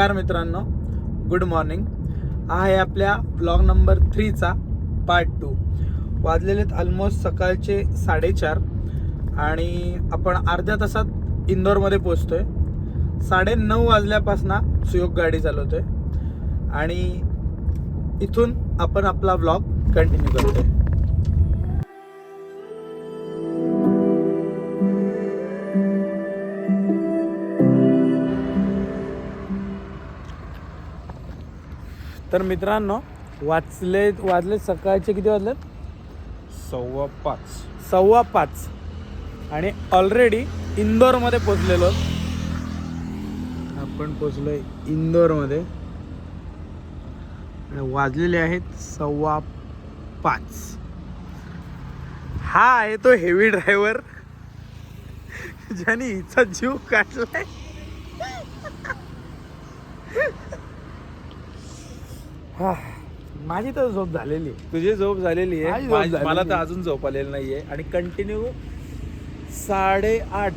नमस्कार मित्रांनो good morning हा आहे आपल्या ब्लॉग नंबर थ्रीचा पार्ट टू वाजलेलेत ऑलमोस्ट सकाळचे साडेचार आणि आपण अर्ध्या तासात इंदोरमध्ये आहे साडे नऊ वाजल्यापासनं सुयोग गाडी चालवतो आहे आणि इथून आपण आपला ब्लॉग कंटिन्यू करतोय. तर मित्रांनो वाचले वाजले सकाळचे किती वाजलेत? सव्वा पाच. सव्वा पाच. आणि ऑलरेडी इंदोरमध्ये पोचलेलो आपण पोचलोय इंदोरमध्ये. आणि वाजलेले आहेत सव्वा पाच. हा आहे तो हेवी ड्रायव्हर ज्याने हिचा जीव काढलाय. माझी तर झोप झालेली. आहे. तुझी झोप झालेली आहे. माझी- मला तर. अजून झोप आलेली नाहीये. आणि कंटिन्यू साडेआठ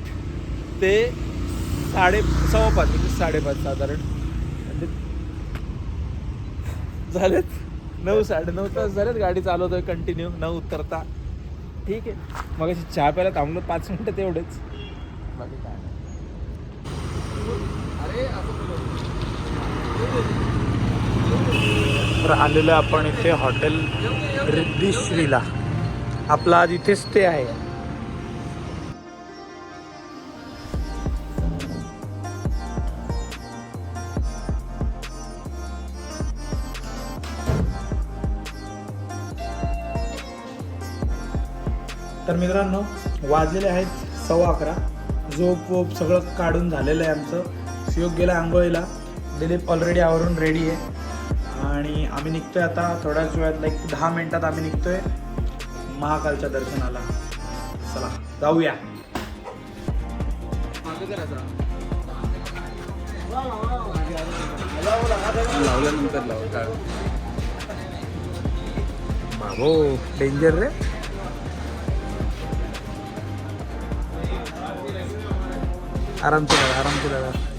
ते साडे सव्वा पाच म्हणजे साडेपाच साधारण. म्हणजे झालेत. नऊ साडे नऊ तास झालेत. गाडी चालवतोय कंटिन्यू न उतरता. ठीक आहे. मग अशी चहा प्यायला थांबलो. पाच मिनिटं तेवढेच. बाकी काय नाही. तर आलेलं आपण इथे हॉटेल रिद्धिश्रीला. आपला आज इथे स्टे आहे. तर मित्रांनो वाजलेले आहेत सव्वा अकरा. झोप वोप सगळं काढून झालेलं आहे आमचं. सुयोग गेला आंघोळीला. दिलीप ऑलरेडी आवरून रेडी आहे. आणि आम्ही निघतोय आता थोड्याच वेळात लाईक दहा मिनिटात आम्ही निघतोय महाकालच्या दर्शनाला. चला जाऊया. लावल्यानंतर बाबो डेंजर रे. आराम से दादा आराम से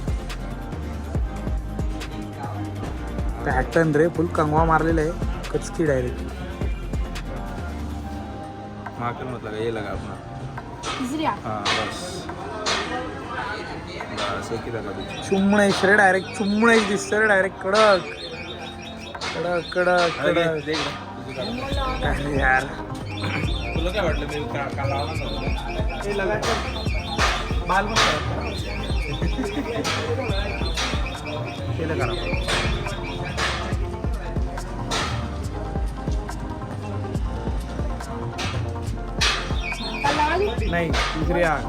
पॅटर्न रे फुल कंगवा मारलेला आहे. कचकी डायरेक्ट ये लगा अपना. हाँ बस. बस एक ही लगा बीच चुमणेश रे डायरेक्ट चुमणेश दिसतं रे डायरेक्ट कडक. कडक कडक अरे कडक. देख ना तुझी गाडी. अरे यार. तुला काय वाटलं ते का का लावणार नव्हतं? हे लगातार बाल केलं करा नाही तिसरी आग.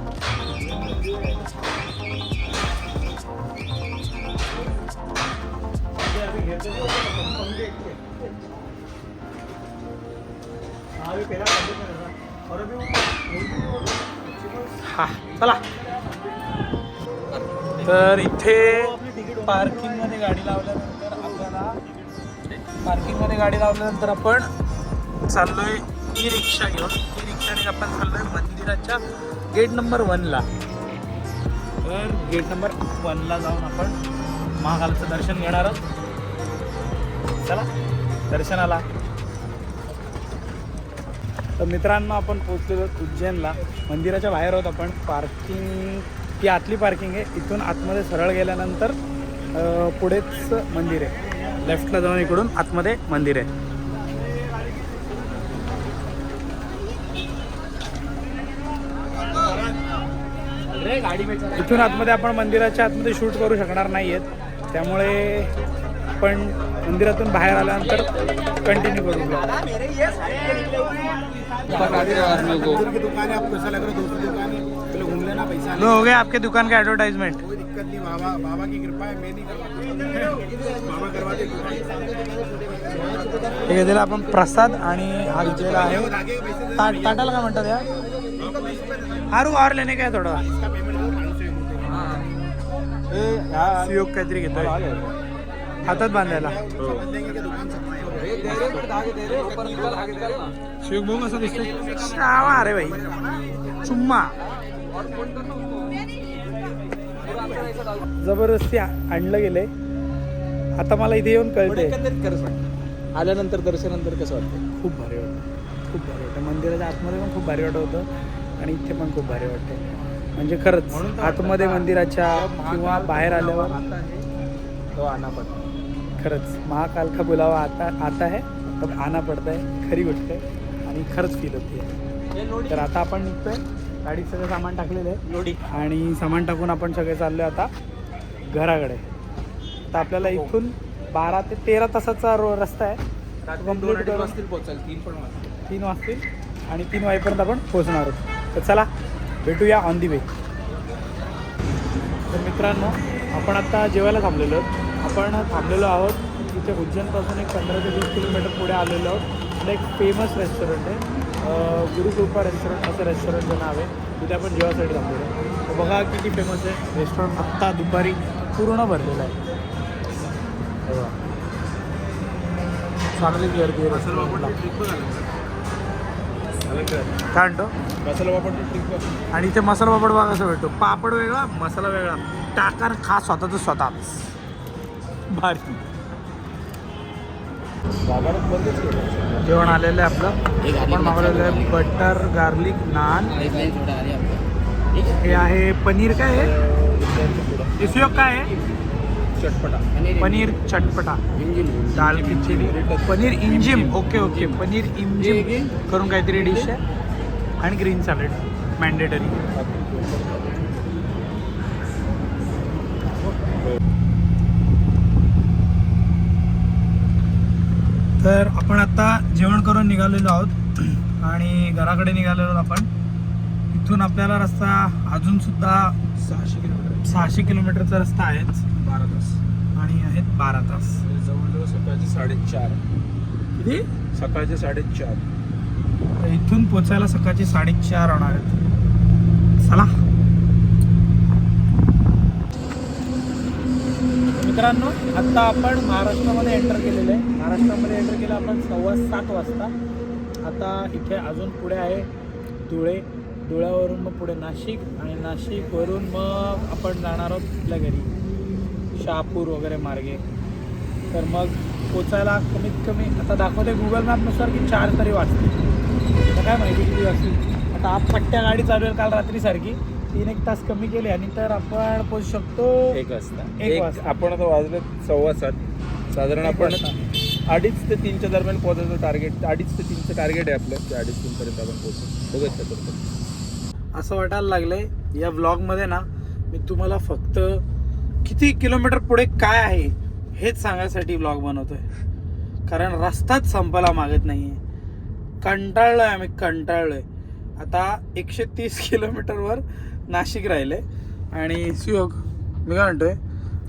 हा चला. तर इथे पार्किंगमध्ये गाडी लावल्यानंतर आपल्याला पार्किंगमध्ये गाडी लावल्यानंतर आपण चाललोय ई रिक्षा घेऊन. ई आपण चाललोय मंदिराच्या गेट नंबर वनला तर गेट नंबर वनला जाऊन आपण महाकालचं दर्शन घेणार आहोत. चला दर्शनाला. तर मित्रांनो आपण पोहोचलेलो आहोत उज्जैनला. मंदिराच्या बाहेर आहोत आपण. पार्किंग ती आतली पार्किंग आहे. इथून आतमध्ये सरळ गेल्यानंतर पुढेच मंदिर आहे. लेफ्टला जाऊन इकडून आतमध्ये मंदिर आहे. इथून आतमध्ये आपण मंदिराच्या आतमध्ये शूट करू शकणार नाही आहेत त्यामुळे आपण मंदिरातून बाहेर आल्यानंतर कंटिन्यू करू. दुकान है आपको ऐसा लग रहा है दूसरी दुकान है पहले घूम लेना पैसा लो हो गया आपके दुकान का एडवर्टाइजमेंट कोई दिक्कत नहीं बाबा बाबा की कृपा है मैं नहीं करवाता बाबा करवाते हे घेतलेला आपण प्रसाद आणि हा घेतलेला आहे. ताट ताटाला काय म्हणतात या हारू और लेने काय थोडा। सुयोग काहीतरी घेतोय हातात बांधायला दिसतो शावा अरे भाई। चुम्मा। जबरदस्ती आणलं गेलंय आता मला इथे येऊन कळते आल्यानंतर दर्शनानंतर कसं वाटतं खूप भारी वाटतं खूप भारी वाटतं. मंदिराच्या आतमध्ये पण खूप भारी वाटत होतं आणि इथे पण खूप भारी वाटतं म्हणजे खरंच तर आतमध्ये मंदिराच्या किंवा बाहेर आल्यावर आहे. तो आना पडतो खरंच महाकाल का बुलावा आता आता है तब आना पडता है खरी गोष्ट आहे. आणि खरंच फील होते तर आता आपण निघतोय. गाडीत सगळं सामान टाकलेलं आहे. लोडी आणि सामान टाकून आपण सगळे चाललो आता घराकडे. तर आपल्याला इथून बारा ते तेरा तासाचा रो रस्ता आहे. करून. तीन पण तीन वाजतील आणि तीन वाजेपर्यंत आपण पोहोचणार आहोत. तर चला भेटूया ऑन दी वे तर मित्रांनो आपण आता जेवायला थांबलेलो आहोत. आपण थांबलेलो आहोत तिथे उज्जैनपासून एक पंधरा ते वीस किलोमीटर पुढे आलेलो आहोत. आपलं एक फेमस रेस्टॉरंट आहे. गुरुकृपा रेस्टॉरंट असं रेस्टॉरंटचं नाव आहे. तिथे आपण जेवायसाठी थांबलेलो आहे तर बघा किती फेमस आहे. रेस्टॉरंट आत्ता दुपारी पूर्ण भरलेलं आहे. चांगली गर्दी आहे. रेस्टॉरंटला काय म्हणतो? मसाला ट्रिप आणि इथे मसाला पापड बघा कसं भेटतो. पापड वेगळा मसाला वेगळा. टाका आणि खा स्वतःच स्वतःच भारी. जेवण आलेलं आहे आपलं. आपण मागवलेलं आहे बटर गार्लिक नान. हे आहे पनीर काय आहे इसयोग काय आहे चटपटा. पनीर. चटपटा. दाल खिचडी. पनीर इंजिम. Okay okay. पनीर इंजिम. करून काहीतरी डिश आहे. आणि ग्रीन सॅलड. मॅन्डेटरी. तर आपण आता जेवण करून निघालेलो आहोत. आणि घराकडे निघालेलो आहोत आपण. इथून आपल्याला रस्ता अजून सुद्धा सहाशे किलोमीटर. सहाशे किलोमीटरचा रस्ता आहेच बारा तास. आणि आहेत बारा तास. जवळजवळ सकाळचे साडेचार. किती? सकाळचे साडेचार. तर इथून पोचायला सकाळचे साडेचार होणार आहेत. चला. मित्रांनो आता आपण महाराष्ट्रामध्ये एंटर केलेलं आहे. महाराष्ट्रामध्ये एंटर केलं आपण सव्वा सात वाजता. आता इथे अजून पुढे आहे धुळे. धुळ्यावरून मग पुढे नाशिक आणि नाशिकवरून मग आपण जाणार आहोत आपल्या घरी. शहापूर वगैरे मार्गे. तर मग पोचायला कमीत कमी आता दाखवते गुगल मॅपनुसार की चार तरी वाजतील. आता काय माहिती किती वाजतील? आता आप पट्ट्या गाडी चालू आहे काल रात्रीसारखी. तीन एक तास कमी केले आणि तर आपण पोचू शकतो एक वाजता. एक वाजता. आपण आता वाजले सव्वा सात. साधारण आपण वाजता. अडीच ते तीनच्या दरम्यान पोहोचायचं टार्गेट अडीच ते तीनचं टार्गेट आहे आपलं. ते अडीच तीनपर्यंत आपण पोहोचू बघत करतो असं वाटायला लागलंय या व्लॉगमध्ये ना मी तुम्हाला फक्त किती किलोमीटर पुढे काय आहे हेच सांगायसाठी व्लॉग बनवतोय. कारण रस्ताच संपायला मागत नाहीये. कंटाळलोय आम्ही कंटाळलोय. आता एकशे तीस किलोमीटरवर नाशिक राहिले. आणि सुयोग मी काय म्हणतोय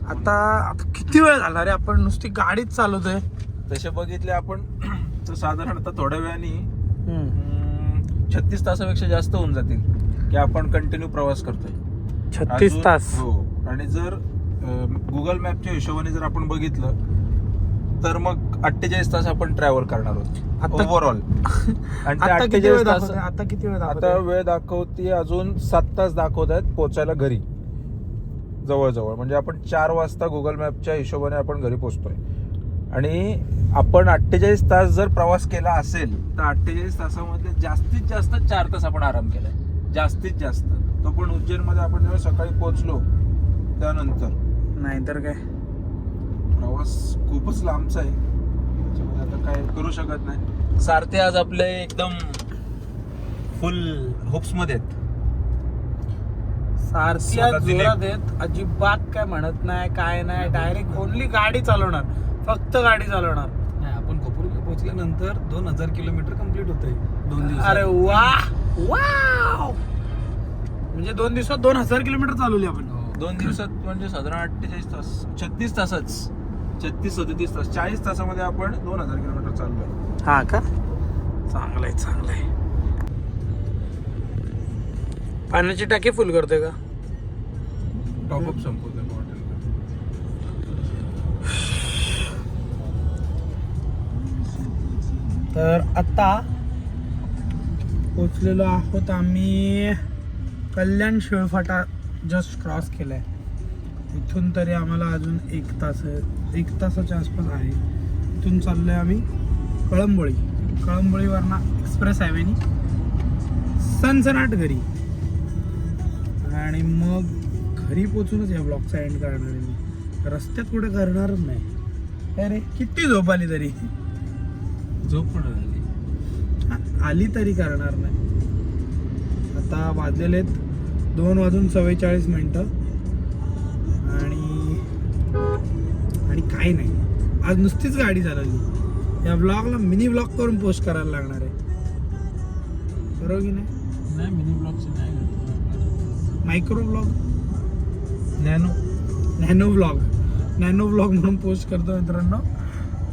आता आता किती वेळ झाला रे आपण नुसती गाडीच चालवतोय? तसे बघितले आपण तर साधारण आता थोड्या वेळाने छत्तीस तासापेक्षा जास्त होऊन जातील की आपण कंटिन्यू प्रवास करतोय. छत्तीस अजून- तास. हो. आणि जर गुगल मॅपच्या हिशोबाने जर आपण बघितलं तर मग अठ्ठेचाळीस तास आपण ट्रॅव्हल करणार आहोत आता- ओव्हरऑल आणि ते आता किती वेळ 48 तास आता किती वेळ आता वेळ दाखवते अजून सात तास दाखवत आहेत पोचायला घरी. जवळजवळ. म्हणजे आपण चार वाजता गुगल मॅपच्या हिशोबाने आपण घरी पोचतोय. आणि आपण अठ्ठेचाळीस तास जर प्रवास केला असेल तर अठ्ठेचाळीस तासामध्ये जास्तीत जास्त चार तास आपण आराम केलाय. जास्तीत जास्त. तो पण उज्जैनमध्ये आपण जेव्हा सकाळी पोहोचलो त्यानंतर. नाहीतर काय. प्रवास खूपच लांबचा आहे. त्याच्यामुळे आता काय करू शकत नाही. सारथे आज आपले एकदम फुल होप्समध्ये आहेत. सारथी आज स्वतः दिलीप. जोरात आहेत. अजिबात काय म्हणत नाही काय नाही. डायरेक्ट ओनली गाडी चालवणार. फक्त गाडी चालवणार. नाही आपण कपूरला पोहोचल्यानंतर दोन हजार किलोमीटर कंप्लीट होत आहे दोन दिवस अरे वा! वाव! म्हणजे दोन दिवसात दोन हजार किलोमीटर चालवली आपण. दोन दिवसात म्हणजे साधारण अठ्ठेचाळीस तास छत्तीस तासच छत्तीस सदतीस तास चाळीस तासामध्ये आपण दोन हजार किलोमीटर चाललोय. हा का? चांगलंय चांगलंय. पाण्याची टाकी फुल करतोय का? टॉपअप संपवतोय तर आता पोचलेलो आहोत आम्ही कल्याण शिळफाटा जस्ट क्रॉस केलाय. इथून तरी आम्हाला अजून एक तास आहे एक तासाच्या आसपास आहे. इथून चाललोय आम्ही कळंबोळी. कळंबोळीवरनं एक्सप्रेस हायवेनी सनसनाट घरी. आणि मग घरी पोचूनच या ब्लॉगचा एंड करणार आहे मी. रस्त्यात कुठे करणारच नाही. अरे किती झोप आली तरी. झोप पण आली. आली तरी करणार नाही. आता वाजलेले आहेत दोन वाजून चव्वेचाळीस मिनटं. आणि आणि काय नाही. आज नुसतीच गाडी चालवली. या ब्लॉगला मिनी ब्लॉग करून पोस्ट करायला लागणार आहे. बरोबर की नाही? नाही मिनी ब्लॉगचे नाही micro blog nano nano blog nano blog म्हणून पोस्ट करतो मित्रांनो.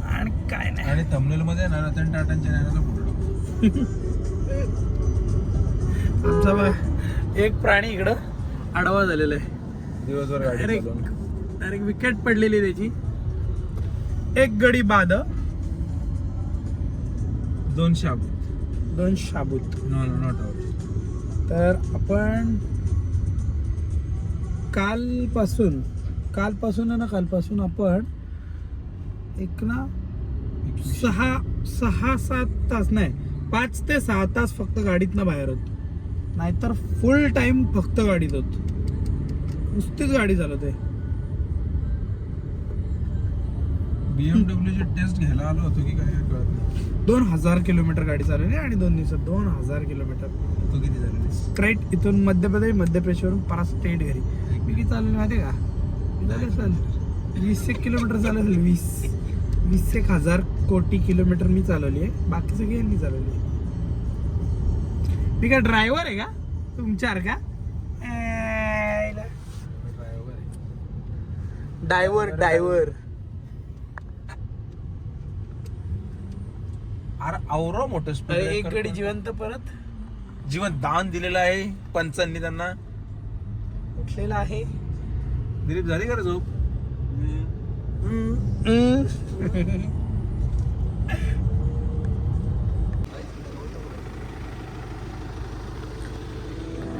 आणि काय नाही. आणि थंबनेल मध्ये ना रतन टाटांच्या नॅनोला फोटो टाकू. आमचा बा एक प्राणी इकडं आडवा झालेला आहे. दिवसभर गाडी डायरेक्ट चालवून डायरेक्ट विकेट पडलेली त्याची. एक गडी बाद. दोन शाबू दोन शाबूत. नो नो नॉट आउट तर आपण कालपासून कालपासून आहे ना कालपासून आपण एक ना सहा सहा सात तास नाही पाच ते सहा तास फक्त गाडीतनं बाहेर होतो. नाहीतर फुल टाइम फक्त गाडीत होतो. नुसतीच गाडी चालवते बीएमडब्ल्यूची टेस्ट घ्यायला आलो होतो की काय कळत नाही. दोन हजार किलोमीटर गाडी चालवली आणि दोन दिवसात दोन हजार किलोमीटर. तू किती झालेली? स्ट्राईट इथून मध्य प्रदेश मध्य प्रदेशवरून परत स्टेट घरी. मी किती चालले माहिती का? झाले असेल? वीस एक किलोमीटर चालवली वीस. वीस एक हजार कोटी किलोमीटर मी चालवली आहे. बाकी सगळी यांनी चालवली आहे. मी काय ड्रायव्हर आहे का? तुमच्यावर का डायव्हर डायव्हर अरे आवरो मोठं speed एक गडी. जिवंत परत. जीवन दान दिलेलं आहे पंचांनी त्यांना. उठलेला आहे. दिलीप झाली का रे झोप?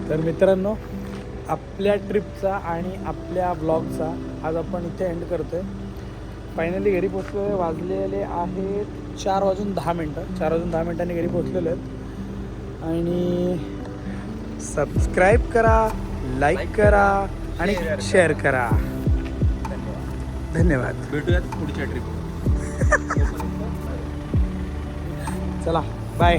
तर मित्रांनो आपल्या ट्रिपचा आणि आपल्या ब्लॉगचा आज आपण इथे एंड करतोय. फायनली घरी पोचलो वाजलेले आहेत चार वाजून दहा मिनटं. चार वाजून दहा मिनटांनी घरी पोचलेलो आहेत. आणि सबस्क्राईब करा लाईक करा आणि शेअर करा. धन्यवाद. भेटूयात पुढच्या ट्रिप चला bye